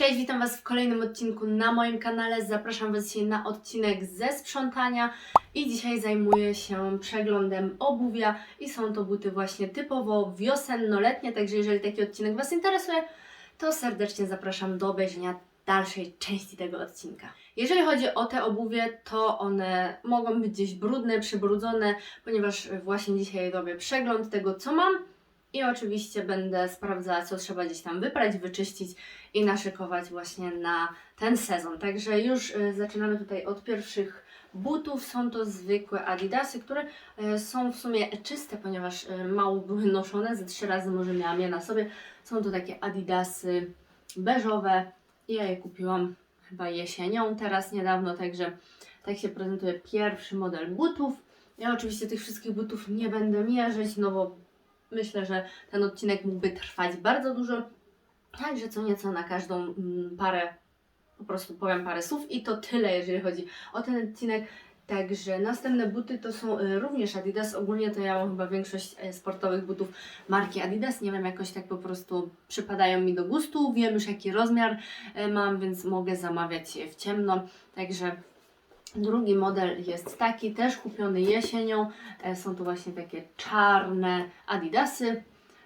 Cześć, witam Was w kolejnym odcinku na moim kanale. Zapraszam Was dzisiaj na odcinek ze sprzątania i dzisiaj zajmuję się przeglądem obuwia i są to buty właśnie typowo wiosenno-letnie, także jeżeli taki odcinek Was interesuje, to serdecznie zapraszam do obejrzenia dalszej części tego odcinka. Jeżeli chodzi o te obuwie, to one mogą być gdzieś brudne, przybrudzone, ponieważ właśnie dzisiaj robię przegląd tego, co mam i oczywiście będę sprawdzała, co trzeba gdzieś tam wyprać, wyczyścić i naszykować właśnie na ten sezon. Także już y, zaczynamy tutaj od pierwszych butów. Są to zwykłe adidasy, które y, są w sumie czyste, ponieważ y, mało były noszone. Ze trzy razy może miałam je na sobie. Są to takie adidasy beżowe. Ja je kupiłam chyba jesienią teraz niedawno, także tak się prezentuje pierwszy model butów. Ja oczywiście tych wszystkich butów nie będę mierzyć, no bo myślę, że ten odcinek mógłby trwać bardzo dużo. Także co nieco na każdą mm, parę, po prostu powiem parę słów i to tyle, jeżeli chodzi o ten odcinek. Także następne buty to są y, również Adidas. Ogólnie to ja mam chyba większość e, sportowych butów marki Adidas. Nie wiem, jakoś tak po prostu przypadają mi do gustu. Wiem już jaki rozmiar e, mam, więc mogę zamawiać w ciemno. Także drugi model jest taki, też kupiony jesienią. E, Są to właśnie takie czarne Adidasy.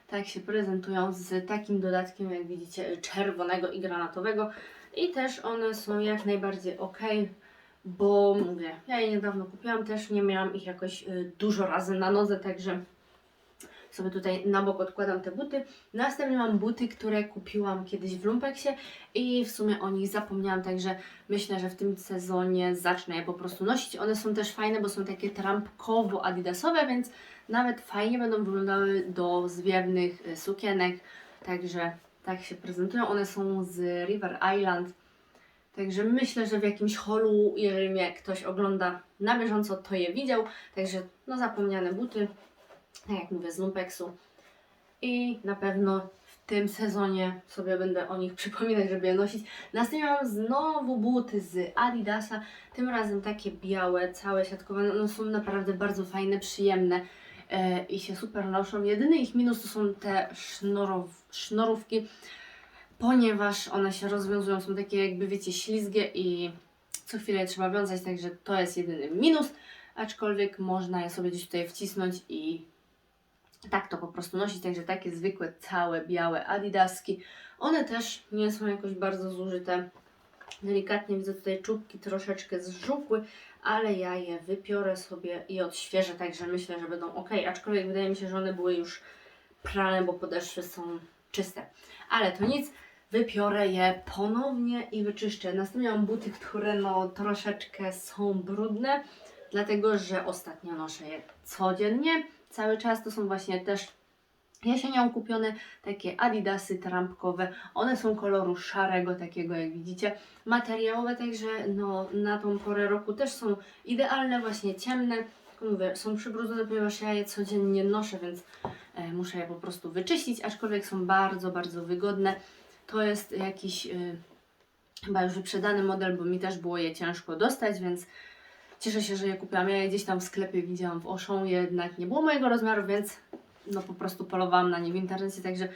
Tak się prezentują z takim dodatkiem, jak widzicie, czerwonego i granatowego. I też one są jak najbardziej ok, bo mówię, ja je niedawno kupiłam, też nie miałam ich jakoś y, dużo razy na nodze, także sobie tutaj na bok odkładam te buty. Następnie mam buty, które kupiłam kiedyś w Lumpeksie i w sumie o nich zapomniałam, także myślę, że w tym sezonie zacznę je po prostu nosić. One są też fajne, bo są takie trampkowo-adidasowe, więc nawet fajnie będą wyglądały do zwiewnych y, sukienek, także tak się prezentują. One są z River Island, także myślę, że w jakimś holu, jeżeli mnie ktoś ogląda na bieżąco, to je widział, także no zapomniane buty, tak jak mówię, z Lumpeksu. I na pewno w tym sezonie sobie będę o nich przypominać, żeby je nosić. Następnie mam znowu buty z Adidasa, tym razem takie białe, całe siatkowane. One są naprawdę bardzo fajne, przyjemne e, i się super noszą. Jedyny ich minus to są te sznorow, sznurówki, ponieważ one się rozwiązują, są takie jakby wiecie ślizgie i co chwilę je trzeba wiązać, także to jest jedyny minus, aczkolwiek można je sobie gdzieś tutaj wcisnąć i tak to po prostu nosić, także takie zwykłe, całe, białe adidaski. One też nie są jakoś bardzo zużyte. Delikatnie widzę tutaj czubki troszeczkę zżółkły, ale ja je wypiorę sobie i odświeżę, także myślę, że będą ok. Aczkolwiek wydaje mi się, że one były już prane, bo podeszwy są czyste. Ale to nic, wypiorę je ponownie i wyczyszczę. Następnie mam buty, które no troszeczkę są brudne, dlatego że ostatnio noszę je codziennie. Cały czas to są właśnie też jesienią kupione takie adidasy trampkowe. One są koloru szarego, takiego jak widzicie. Materiałowe, także no, na tą porę roku też są idealne, właśnie ciemne. Mówię, są przybrudzone, ponieważ ja je codziennie noszę, więc e, muszę je po prostu wyczyścić, aczkolwiek są bardzo, bardzo wygodne. To jest jakiś y, chyba już wyprzedany model, bo mi też było je ciężko dostać, więc cieszę się, że je kupiłam. Ja je gdzieś tam w sklepie widziałam w Oszą, jednak nie było mojego rozmiaru, więc no po prostu polowałam na nie w internecie, także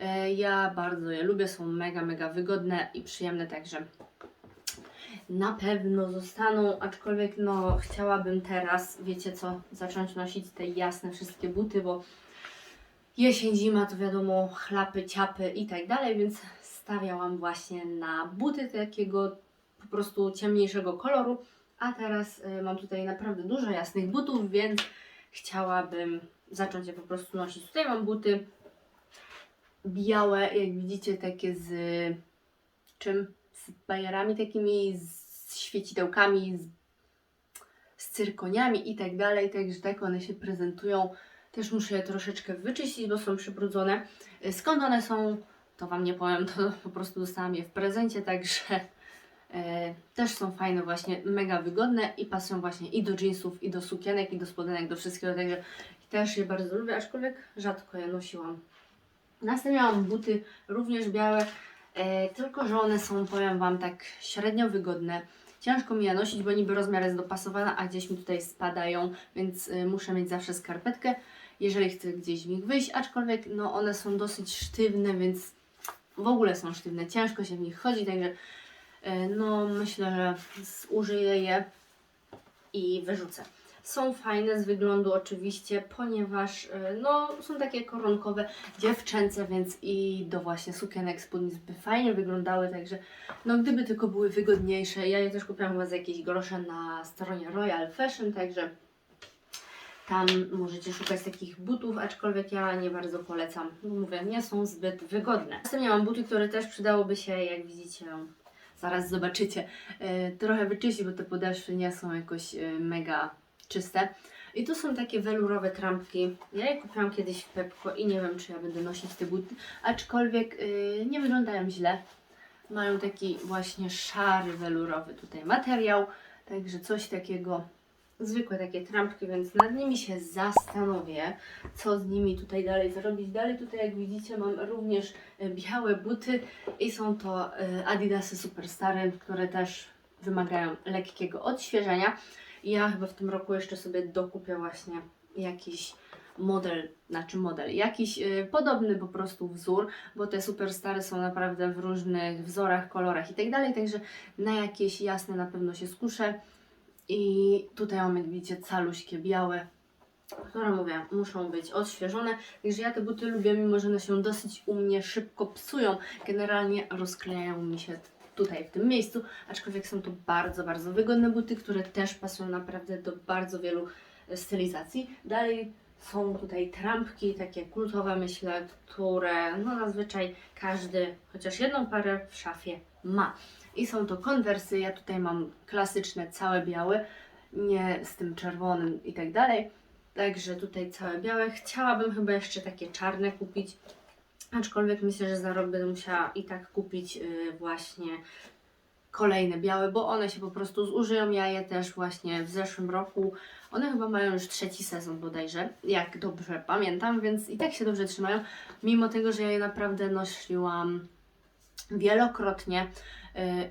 e, ja bardzo je lubię, są mega, mega wygodne i przyjemne, także na pewno zostaną, aczkolwiek no chciałabym teraz, wiecie co, zacząć nosić te jasne wszystkie buty, bo jesień, zima to wiadomo, chlapy, ciapy i tak dalej, więc stawiałam właśnie na buty takiego po prostu ciemniejszego koloru, a teraz y, mam tutaj naprawdę dużo jasnych butów, więc chciałabym zacząć je po prostu nosić. Tutaj mam buty białe, jak widzicie, takie z czym? Z bajerami takimi, z świecidełkami, z, z cyrkoniami i tak dalej, także tak one się prezentują. Też muszę je troszeczkę wyczyścić, bo są przybrudzone. Y, Skąd one są, to Wam nie powiem, to po prostu dostałam je w prezencie, także też są fajne właśnie, mega wygodne i pasują właśnie i do jeansów, i do sukienek, i do spodenek, do wszystkiego, także też je bardzo lubię, aczkolwiek rzadko je nosiłam. Następnie mam buty również białe, e, tylko że one są, powiem Wam, tak średnio wygodne. Ciężko mi je nosić, bo niby rozmiar jest dopasowany, a gdzieś mi tutaj spadają, więc y, muszę mieć zawsze skarpetkę, jeżeli chcę gdzieś w nich wyjść, aczkolwiek no, one są dosyć sztywne, więc w ogóle są sztywne, ciężko się w nich chodzi, także e, no myślę, że zużyję je i wyrzucę. Są fajne z wyglądu oczywiście, ponieważ e, no, są takie koronkowe, dziewczęce, więc i do właśnie sukienek, spódnic by fajnie wyglądały, także no gdyby tylko były wygodniejsze. Ja je też kupiłam chyba za jakieś grosze na stronie Royal Fashion, także tam możecie szukać takich butów, aczkolwiek ja nie bardzo polecam. Mówię, nie są zbyt wygodne. Następnie mam buty, które też przydałoby się, jak widzicie, zaraz zobaczycie, e, trochę wyczyścić, bo te podeszwy nie są jakoś e, mega czyste. I tu są takie welurowe trampki. Ja je kupiłam kiedyś w Pepko i nie wiem, czy ja będę nosić te buty, aczkolwiek e, nie wyglądają źle. Mają taki właśnie szary, welurowy tutaj materiał, także coś takiego zwykłe takie trampki, więc nad nimi się zastanowię, co z nimi tutaj dalej zrobić. Dalej tutaj, jak widzicie, mam również e, białe buty i są to e, Adidasy Superstary, które też wymagają lekkiego odświeżenia. Ja chyba w tym roku jeszcze sobie dokupię właśnie jakiś model, znaczy model, jakiś e, podobny po prostu wzór, bo te Superstary są naprawdę w różnych wzorach, kolorach i tak dalej, także na jakieś jasne na pewno się skuszę. I tutaj mamy, widzicie, caluśkie białe, które mówię, muszą być odświeżone. Także ja te buty lubię, mimo że one się dosyć u mnie szybko psują. Generalnie rozklejają mi się tutaj, w tym miejscu, aczkolwiek są to bardzo, bardzo wygodne buty, które też pasują naprawdę do bardzo wielu e, stylizacji. Dalej są tutaj trampki, takie kultowe myślę, które no zazwyczaj każdy chociaż jedną parę w szafie ma. I są to konwersy, ja tutaj mam klasyczne, całe białe, nie z tym czerwonym i tak dalej. Także tutaj całe białe. Chciałabym chyba jeszcze takie czarne kupić, aczkolwiek myślę, że za rok będę musiała i tak kupić yy, właśnie kolejne białe, bo one się po prostu zużyją. Ja je też właśnie w zeszłym roku, one chyba mają już trzeci sezon bodajże, jak dobrze pamiętam, więc i tak się dobrze trzymają, mimo tego, że ja je naprawdę nosiłam wielokrotnie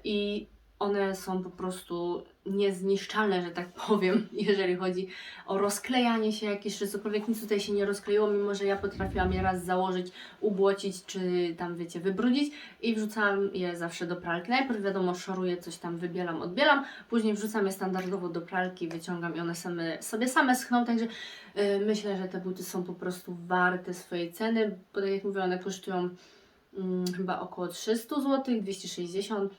i one są po prostu niezniszczalne, że tak powiem, jeżeli chodzi o rozklejanie się jakieś czy cokolwiek, nic tutaj się nie rozkleiło, mimo że ja potrafiłam je raz założyć, ubłocić, czy tam wiecie, wybrudzić i wrzucałam je zawsze do pralki. Najpierw wiadomo, szoruję, coś tam wybielam, odbielam, później wrzucam je standardowo do pralki, wyciągam i one same, sobie same schną, także yy, myślę, że te buty są po prostu warte swojej ceny, bo tak jak mówię, one kosztują chyba około 300 zł, 260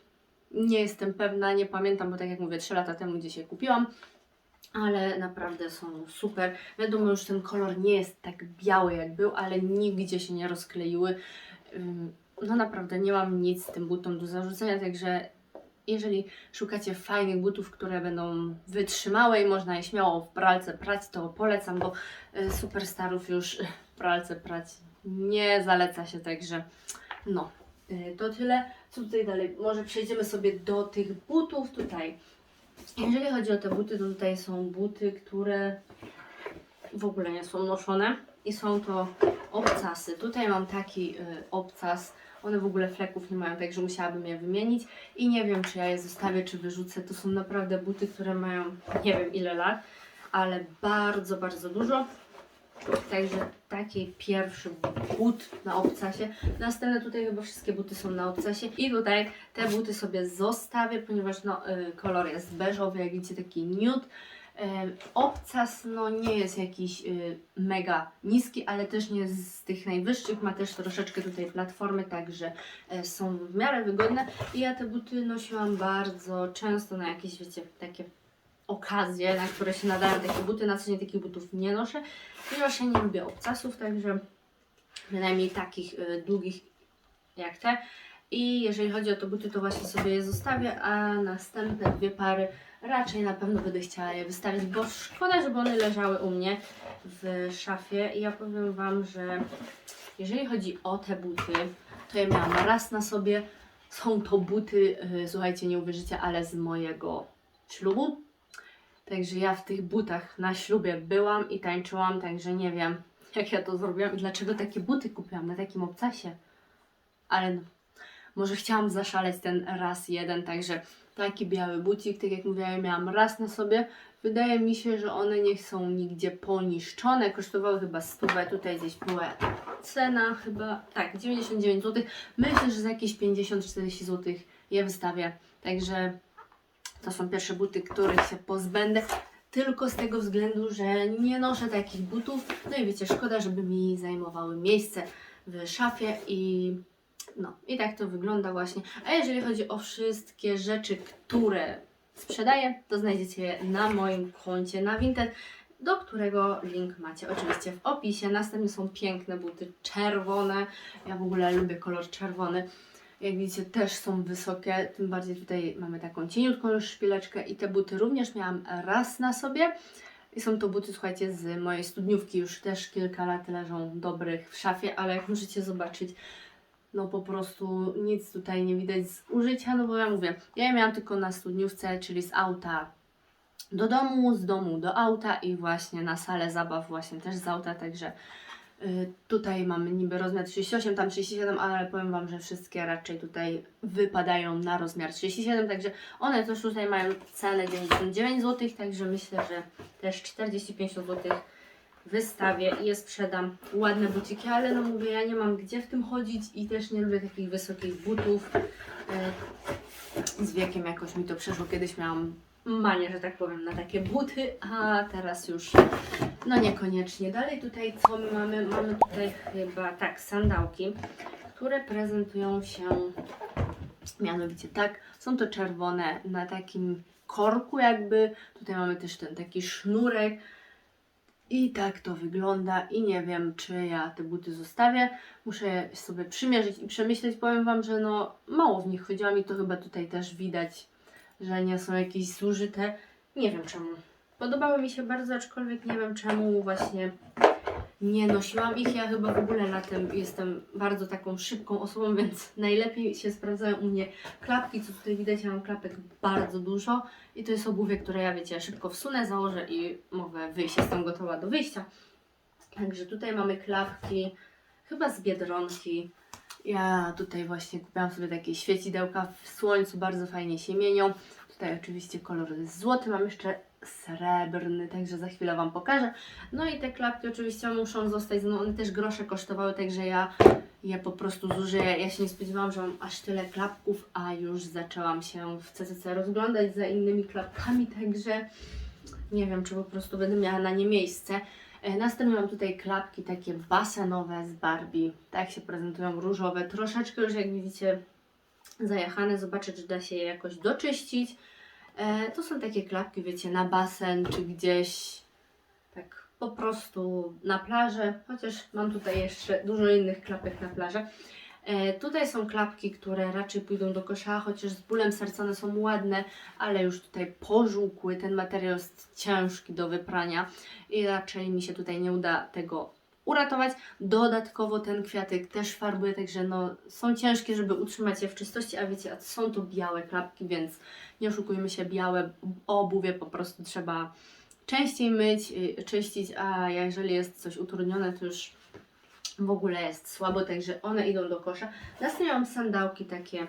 nie jestem pewna, nie pamiętam, bo tak jak mówię, 3 lata temu gdzieś je kupiłam, ale naprawdę są super. Wiadomo, już ten kolor nie jest tak biały jak był, ale nigdzie się nie rozkleiły. Ym, No naprawdę nie mam nic z tym butom do zarzucenia, także jeżeli szukacie fajnych butów, które będą wytrzymałe i można je śmiało w pralce prać, to polecam, bo y, superstarów już w pralce prać nie zaleca się, także no, y, to tyle. Co tutaj dalej? Może przejdziemy sobie do tych butów tutaj. Jeżeli chodzi o te buty, to tutaj są buty, które w ogóle nie są noszone i są to obcasy. Tutaj mam taki y, obcas. One w ogóle fleków nie mają, także musiałabym je wymienić i nie wiem, czy ja je zostawię, czy wyrzucę. To są naprawdę buty, które mają nie wiem ile lat, ale bardzo, bardzo dużo. Także taki pierwszy but na obcasie. Następne tutaj chyba wszystkie buty są na obcasie. I tutaj te buty sobie zostawię, ponieważ no, y, kolor jest beżowy, jak widzicie taki nude. Em, Obcas no, nie jest jakiś y, mega niski, ale też nie jest z tych najwyższych. Ma też troszeczkę tutaj platformy, także są w miarę wygodne. I ja te buty nosiłam bardzo często na jakieś, wiecie, takie okazje, na które się nadają takie buty. Na co dzień takich butów nie noszę, ponieważ ja nie lubię obcasów, także przynajmniej takich y, długich jak te. I jeżeli chodzi o te buty, to właśnie sobie je zostawię, a następne dwie pary raczej na pewno będę chciała je wystawić, bo szkoda, żeby one leżały u mnie w szafie. I ja powiem Wam, że jeżeli chodzi o te buty, to ja miałam raz na sobie. Są to buty, y, słuchajcie, nie uwierzycie, ale z mojego ślubu. Także ja w tych butach na ślubie byłam i tańczyłam, także nie wiem, jak ja to zrobiłam i dlaczego takie buty kupiłam na takim obcasie. Ale no, może chciałam zaszaleć ten raz jeden, także taki biały bucik, tak jak mówiłam, miałam raz na sobie, Wydaje mi się, że one nie są nigdzie poniszczone. Kosztowały chyba stówę. Tutaj gdzieś była cena chyba, tak, 99 zł. Myślę, że za jakieś 50-40 zł je wystawię. Także to są pierwsze buty, których się pozbędę. Tylko z tego względu, że nie noszę takich butów. No i wiecie, szkoda, żeby mi zajmowały miejsce w szafie i no, i tak to wygląda właśnie. A jeżeli chodzi o wszystkie rzeczy, które sprzedaję, to znajdziecie je na moim koncie na Vinted, do którego link macie oczywiście w opisie. Następnie są piękne buty czerwone. Ja w ogóle lubię kolor czerwony. Jak widzicie, też są wysokie, tym bardziej tutaj mamy taką cieniutką już szpileczkę i te buty również miałam raz na sobie. I są to buty, słuchajcie, z mojej studniówki, już też kilka lat leżą dobrych w szafie, ale jak możecie zobaczyć, no po prostu nic tutaj nie widać z użycia, no bo ja mówię, ja je miałam tylko na studniówce, czyli z auta do domu, z domu do auta i właśnie na salę zabaw właśnie też z auta, także tutaj mamy niby rozmiar 38, tam 37, ale powiem Wam, że wszystkie raczej tutaj wypadają na rozmiar 37, także one też tutaj mają cenę 99 zł, także myślę, że też 45 zł wystawię i je sprzedam. Ładne buciki, ale no mówię, ja nie mam gdzie w tym chodzić i też nie lubię takich wysokich butów. Y, Z wiekiem jakoś mi to przeszło. Kiedyś miałam manię, że tak powiem, na takie buty, a teraz już no niekoniecznie. Dalej tutaj co my mamy? Mamy tutaj chyba tak, sandałki, które prezentują się mianowicie tak, są to czerwone na takim korku jakby. Tutaj mamy też ten taki sznurek. I tak to wygląda i nie wiem, czy ja te buty zostawię. Muszę sobie przymierzyć i przemyśleć. Powiem Wam, że no mało w nich chodziło mi to chyba tutaj też widać, że nie są jakieś zużyte. Nie wiem czemu. Podobały mi się bardzo, aczkolwiek nie wiem czemu właśnie nie nosiłam ich. Ja chyba w ogóle latem jestem bardzo taką szybką osobą, więc najlepiej się sprawdzają u mnie klapki, co tutaj widać, ja mam klapek bardzo dużo i to jest obuwie, które ja wiecie, szybko wsunę, założę i mogę wyjść, jestem gotowa do wyjścia. Także tutaj mamy klapki, chyba z Biedronki. Ja tutaj właśnie kupiłam sobie takie świecidełka w słońcu, bardzo fajnie się mienią. Tutaj oczywiście kolor jest złoty, mam jeszcze srebrny, także za chwilę Wam pokażę. No i te klapki oczywiście muszą zostać, no one też grosze kosztowały, także ja je po prostu zużyję. Ja się nie spodziewałam, że mam aż tyle klapków, a już zaczęłam się w CCC rozglądać za innymi klapkami, także nie wiem, czy po prostu będę miała na nie miejsce. E, Następnie mam tutaj klapki takie basenowe z Barbie. Tak się prezentują różowe. Troszeczkę już jak widzicie zajechane. Zobaczę, czy da się je jakoś doczyścić. E, to są takie klapki, wiecie, na basen czy gdzieś tak po prostu na plażę. Chociaż mam tutaj jeszcze dużo innych klapek na plażę. E, tutaj są klapki, które raczej pójdą do kosza, chociaż z bólem serca one są ładne, ale już tutaj pożółkły. Ten materiał jest ciężki do wyprania i raczej mi się tutaj nie uda tego uratować. Dodatkowo ten kwiatek też farbuję, także no, są ciężkie, żeby utrzymać je w czystości, a wiecie, są to białe klapki, więc nie oszukujmy się, białe obuwie po prostu trzeba częściej myć, y, czyścić, a jeżeli jest coś utrudnione, to już w ogóle jest słabo, także one idą do kosza. Następnie mam sandałki takie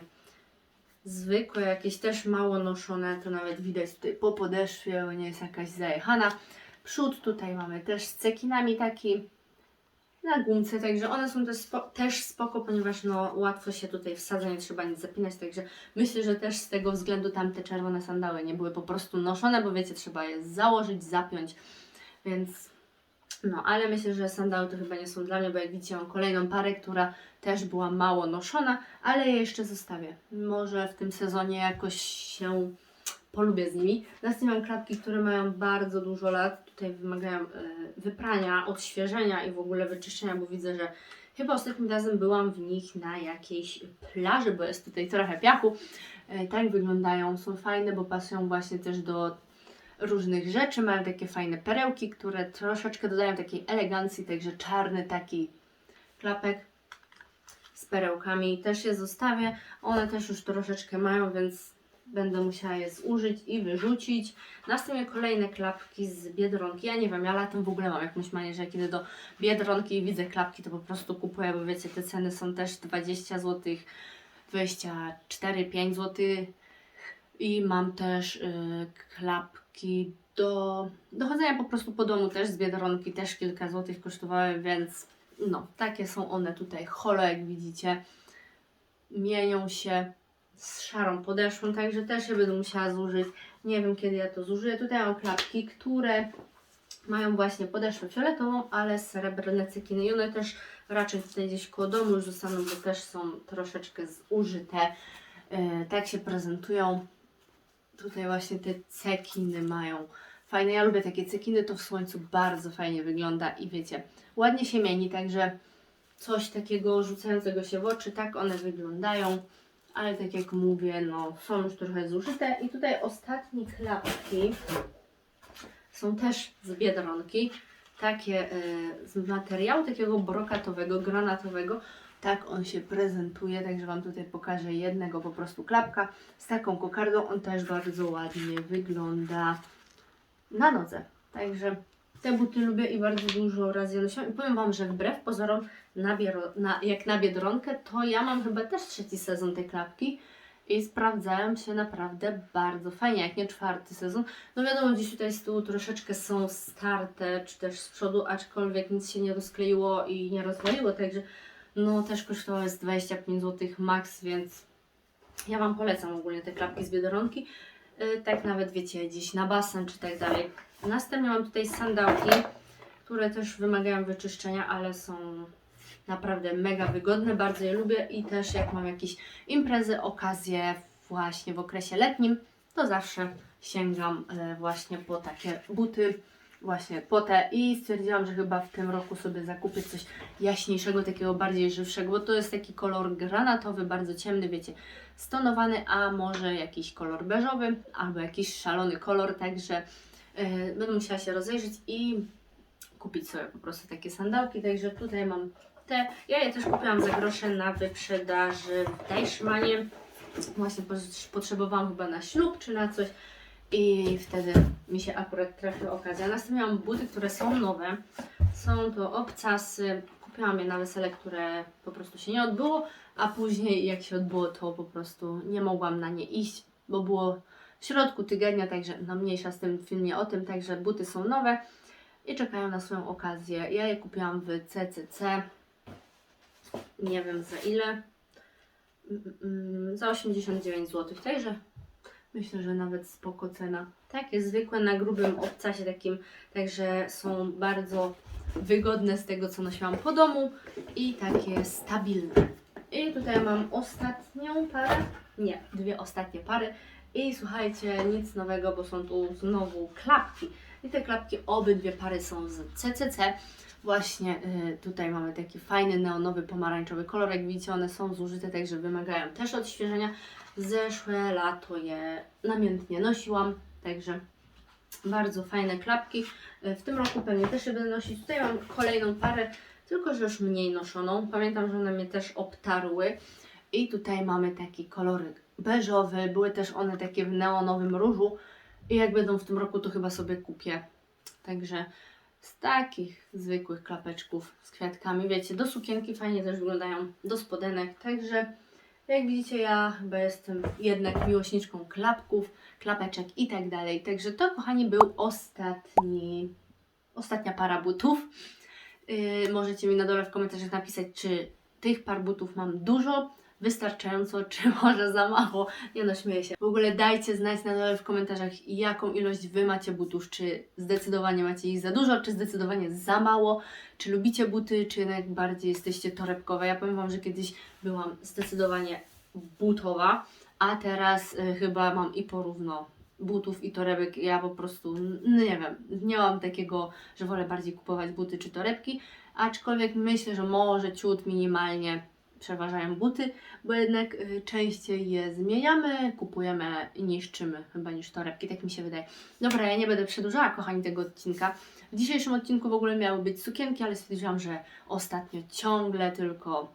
zwykłe, jakieś też mało noszone, to nawet widać tutaj po podeszwie, nie jest jakaś zajechana. Przód tutaj mamy też z cekinami taki na gumce, także one są też, spo, też spoko, ponieważ no, łatwo się tutaj wsadza, nie trzeba nic zapinać, także myślę, że też z tego względu tamte czerwone sandały nie były po prostu noszone, bo wiecie, trzeba je założyć, zapiąć, więc no, ale myślę, że sandały to chyba nie są dla mnie, bo jak widzicie mam kolejną parę, która też była mało noszona, ale je jeszcze zostawię. Może w tym sezonie jakoś się polubię z nimi. Następnie mam klapki, które mają bardzo dużo lat. Tutaj wymagają e, wyprania, odświeżenia i w ogóle wyczyszczenia, bo widzę, że chyba ostatnim razem byłam w nich na jakiejś plaży, bo jest tutaj trochę piachu. E, tak wyglądają, są fajne, bo pasują właśnie też do różnych rzeczy. Mają takie fajne perełki, które troszeczkę dodają takiej elegancji, także czarny taki klapek z perełkami też je zostawię. One też już troszeczkę mają, więc będę musiała je zużyć i wyrzucić. Następnie kolejne klapki z Biedronki. Ja nie wiem, ja latem w ogóle mam jakąś manię, że jak idę do Biedronki i widzę klapki, to po prostu kupuję, bo wiecie, te ceny są też 20 zł, 24, 5 zł. I mam też y, klapki do, do chodzenia po prostu po domu też z Biedronki, też kilka złotych kosztowały, więc no, takie są one tutaj. Holo, jak widzicie, mienią się z szarą podeszwą, także też je będę musiała zużyć. Nie wiem, kiedy ja to zużyję. Tutaj mam klapki, które mają właśnie podeszwę fioletową, ale srebrne cekiny i one też raczej tutaj gdzieś koło domu już zostaną, bo też są troszeczkę zużyte. Yy, tak się prezentują. Tutaj właśnie te cekiny mają fajne. Ja lubię takie cekiny, to w słońcu bardzo fajnie wygląda i wiecie, ładnie się mieni, także coś takiego rzucającego się w oczy, tak one wyglądają. Ale tak jak mówię, no są już trochę zużyte. I tutaj ostatnie klapki są też z Biedronki. Takie y, z materiału takiego brokatowego, granatowego. Tak on się prezentuje, także Wam tutaj pokażę jednego po prostu klapka z taką kokardą. On też bardzo ładnie wygląda na nodze. Także te buty lubię i bardzo dużo razy je. I powiem Wam, że wbrew pozorom, na biero, na, jak na Biedronkę, to ja mam chyba też trzeci sezon tej klapki i sprawdzają się naprawdę bardzo fajnie, jak nie czwarty sezon. No wiadomo, gdzieś tutaj z tyłu troszeczkę są starte, czy też z przodu, aczkolwiek nic się nie rozkleiło i nie rozwaliło, także no też kosztowały z 25 zł max, więc ja Wam polecam ogólnie te klapki z Biedronki. Yy, tak nawet wiecie, gdzieś na basen czy tak dalej. Następnie mam tutaj sandałki, które też wymagają wyczyszczenia, ale są naprawdę mega wygodne, bardzo je lubię i też jak mam jakieś imprezy, okazje właśnie w okresie letnim, to zawsze sięgam e, właśnie po takie buty, właśnie po te i stwierdziłam, że chyba w tym roku sobie zakupię coś jaśniejszego, takiego bardziej żywszego, bo to jest taki kolor granatowy, bardzo ciemny, wiecie, stonowany, a może jakiś kolor beżowy albo jakiś szalony kolor, także e, będę musiała się rozejrzeć i kupić sobie po prostu takie sandałki, także tutaj mam te, ja je też kupiłam za grosze na wyprzedaży w Deichmanie. Właśnie po- potrzebowałam chyba na ślub czy na coś i wtedy mi się akurat trafiła okazja. Następnie mam buty, które są nowe. Są to obcasy. Kupiłam je na wesele, które po prostu się nie odbyło, a później jak się odbyło, to po prostu nie mogłam na nie iść, bo było w środku tygodnia, także no mniejsza z tym filmie o tym, także buty są nowe i czekają na swoją okazję. Ja je kupiłam w CCC nie wiem za ile. Mm, mm, Za 89 zł. Także myślę, że nawet spoko cena. Takie zwykłe na grubym obcasie takim, także są bardzo wygodne z tego co nosiłam po domu i takie stabilne. I tutaj mam ostatnią parę, nie, dwie ostatnie pary. I słuchajcie, nic nowego, bo są tu znowu klapki. I te klapki, obydwie pary są z CCC. Właśnie y, tutaj mamy taki fajny neonowy pomarańczowy kolor. Jak widzicie, one są zużyte, także wymagają też odświeżenia. Zeszłe lato je namiętnie nosiłam, także bardzo fajne klapki. Y, W tym roku pewnie też je będę nosić. Tutaj mam kolejną parę, tylko że już mniej noszoną. Pamiętam, że one mnie też obtarły. I tutaj mamy taki koloryk beżowy. Były też one takie w neonowym różu. I jak będą w tym roku, to chyba sobie kupię. Także z takich zwykłych klapeczków z kwiatkami, wiecie, do sukienki fajnie też wyglądają, do spodenek, także jak widzicie ja chyba jestem jednak miłośniczką klapków, klapeczek i tak dalej, także to kochani był ostatni, ostatnia para butów. Yy, możecie mi na dole w komentarzach napisać, czy tych par butów mam dużo, wystarczająco, czy może za mało. Nie no, śmieję się. W ogóle dajcie znać na dole w komentarzach, jaką ilość Wy macie butów. Czy zdecydowanie macie ich za dużo, czy zdecydowanie za mało. Czy lubicie buty, czy jednak bardziej jesteście torebkowe. Ja powiem Wam, że kiedyś byłam zdecydowanie butowa, a teraz y, chyba mam i porówno butów i torebek. Ja po prostu, n- nie wiem, nie mam takiego, że wolę bardziej kupować buty czy torebki, aczkolwiek myślę, że może ciut minimalnie przeważają buty, bo jednak y, częściej je zmieniamy, kupujemy i niszczymy chyba niż torebki, tak mi się wydaje. Dobra, ja nie będę przedłużała, kochani, tego odcinka. W dzisiejszym odcinku w ogóle miały być sukienki, ale stwierdziłam, że ostatnio ciągle tylko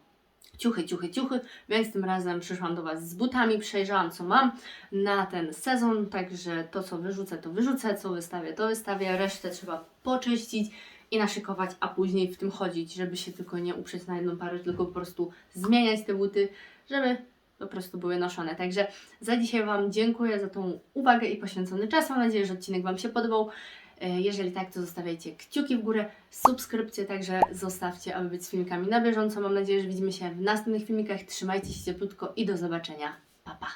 ciuchy, ciuchy, ciuchy, więc tym razem przyszłam do Was z butami, przejrzałam co mam na ten sezon, także to co wyrzucę, to wyrzucę, co wystawię, to wystawię, resztę trzeba poczyścić i naszykować, a później w tym chodzić, żeby się tylko nie uprzeć na jedną parę, tylko po prostu zmieniać te buty, żeby po prostu były noszone. Także za dzisiaj Wam dziękuję za tą uwagę i poświęcony czas. Mam nadzieję, że odcinek Wam się podobał. E, Jeżeli tak, to zostawiajcie kciuki w górę, subskrypcję także zostawcie, aby być z filmikami na bieżąco. Mam nadzieję, że widzimy się w następnych filmikach. Trzymajcie się cieplutko i do zobaczenia. Pa, pa!